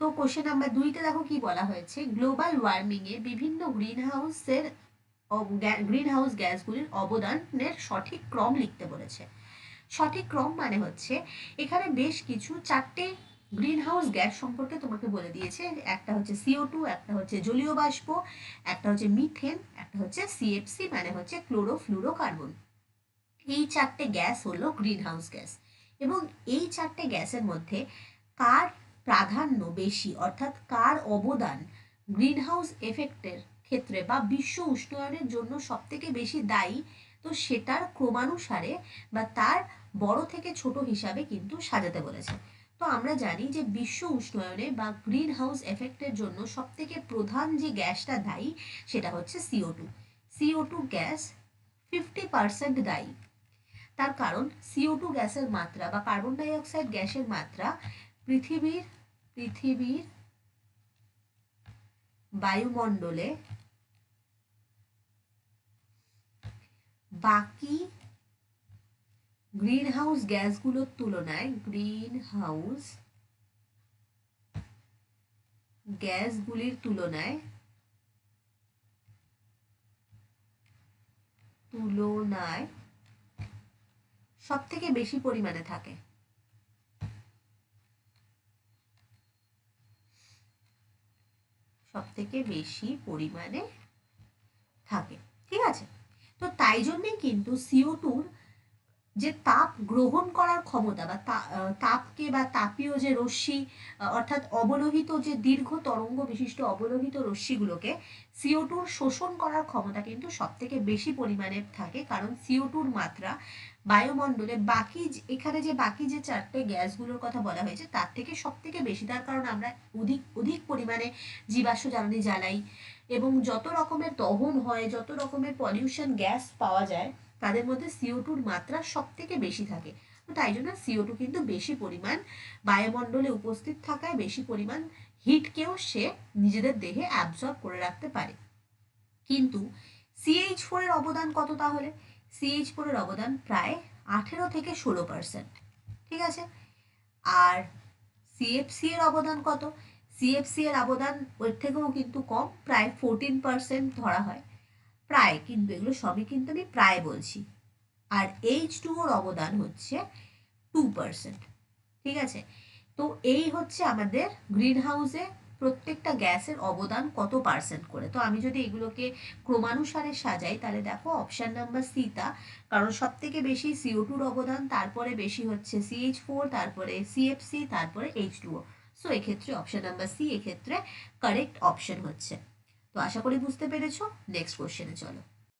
তো question number দুইতে দেখো কি বলা হয়েছে? গ্লোবাল ওয়ার্মিং এ বিভিন্ন গ্রিন হাউসের গ্রিন হাউস গ্যাসগুলির অবদানের সঠিক ক্রম লিখতে বলেছে। সঠিক ক্রম মানে হচ্ছে, এখানে বেশ কিছু চারটে গ্রিন হাউস গ্যাস সম্পর্কে তোমাকে বলে দিয়েছে। একটা হচ্ছে সিও টু একটা হচ্ছে জলীয় বাষ্প, একটা হচ্ছে মিথেন একটা হচ্ছে সিএফসি মানে হচ্ছে ক্লোরোফ্লুরোকার্বন এই চারটে গ্যাস হলো গ্রিন হাউস গ্যাস এবং এই চারটে গ্যাসের মধ্যে কার প্রাধান্য বেশি, অর্থাৎ কার অবদান গ্রিন হাউস এফেক্টের ক্ষেত্রে বা বিশ্ব উষ্ণায়নের জন্য সবথেকে বেশি দায়ী, তো সেটার ক্রমানুসারে বা তার বড় থেকে ছোট হিসাবে কিন্তু সাজাতে বলেছে। তো আমরা জানি যে বিশ্ব উষ্ণায়নে বা গ্রিন হাউস এফেক্টের জন্য সবথেকে প্রধান যে গ্যাসটা দায়ী সেটা হচ্ছে CO two CO two gas fifty percent দায়ী। তার কারণ সিও টু গ্যাসের মাত্রা বা কার্বন ডাই অক্সাইড গ্যাসের মাত্রা পৃথিবীর পৃথিবীর বায়ুমণ্ডলে বাকি গ্রিন হাউস গ্যাসগুলোর তুলনায় গ্রিন হাউস গ্যাসগুলির তুলনায় তুলনায় সব থেকে বেশি পরিমাণে থাকে। সব থেকে বেশি পরিমাণে থাকে ঠিক আছে? তো তাই জন্যেই কিন্তু সিও টুর যে তাপ গ্রহণ করার ক্ষমতা বা তাপকে বা তাপীয় যে রশ্মি অর্থাৎ অবলোহিত যে দীর্ঘ তরঙ্গ বিশিষ্ট অবলোহিত রশ্মিগুলোকে সিও টুর শোষণ করার ক্ষমতা কিন্তু সব থেকে বেশি পরিমাণে থাকে। কারণ সিও টুর মাত্রা বায়ুমণ্ডলে বাকি এখানে যে বাকি যে চারটে গ্যাসগুলোর কথা বলা হয়েছে, তার থেকে সব থেকে বেশি, তার কারণ আমরা অধিক অধিক পরিমাণে জীবাশ্ম জ্বালানি জ্বালাই এবং যত রকমের দহন হয়, যত রকমের পলিউশন গ্যাস পাওয়া যায় তাদের মধ্যে সিও টুর মাত্রা সব থেকে বেশি থাকে। তাই জন্য সিও টু কিন্তু বেশি পরিমাণ বায়ুমণ্ডলে উপস্থিত থাকায় বেশি পরিমাণ হিটকেও সে নিজেদের দেহে অ্যাবজর্ব করে রাখতে পারে। কিন্তু সিএইচ ফোরের অবদান কত তাহলে? সিএইচ ফোরের অবদান প্রায় আঠেরো থেকে ষোলো পার্সেন্ট ঠিক আছে? আর সিএফসি এর অবদান কত? সিএফসি এর অবদান ওর থেকেও কিন্তু কম, প্রায় ফোরটিন পার্সেন্ট ধরা হয়। প্রায়, কিন্তু এগুলো সবই কিন্তু আমি প্রায় বলছি। আর এইচ টু ওর অবদান হচ্ছে টু পার্সেন্ট ঠিক আছে? তো এই হচ্ছে আমাদের গ্রিন হাউসে প্রত্যেকটা গ্যাসের অবদান কত পার্সেন্ট করে। তো আমি যদি এগুলোকে ক্রমানুসারে সাজাই, তাহলে দেখো অপশান নাম্বার সিটা কারণ সব থেকে বেশি সিও টুর অবদান, তারপরে বেশি হচ্ছে সিএইচ ফোর তারপরে সিএফসি তারপরে এইচ টু ও সো এক্ষেত্রে অপশান নাম্বার সি এক্ষেত্রে কারেক্ট অপশান হচ্ছে। তো আশা করি বুঝতে পেরেছ। নেক্সট কোশ্চেনে চলো।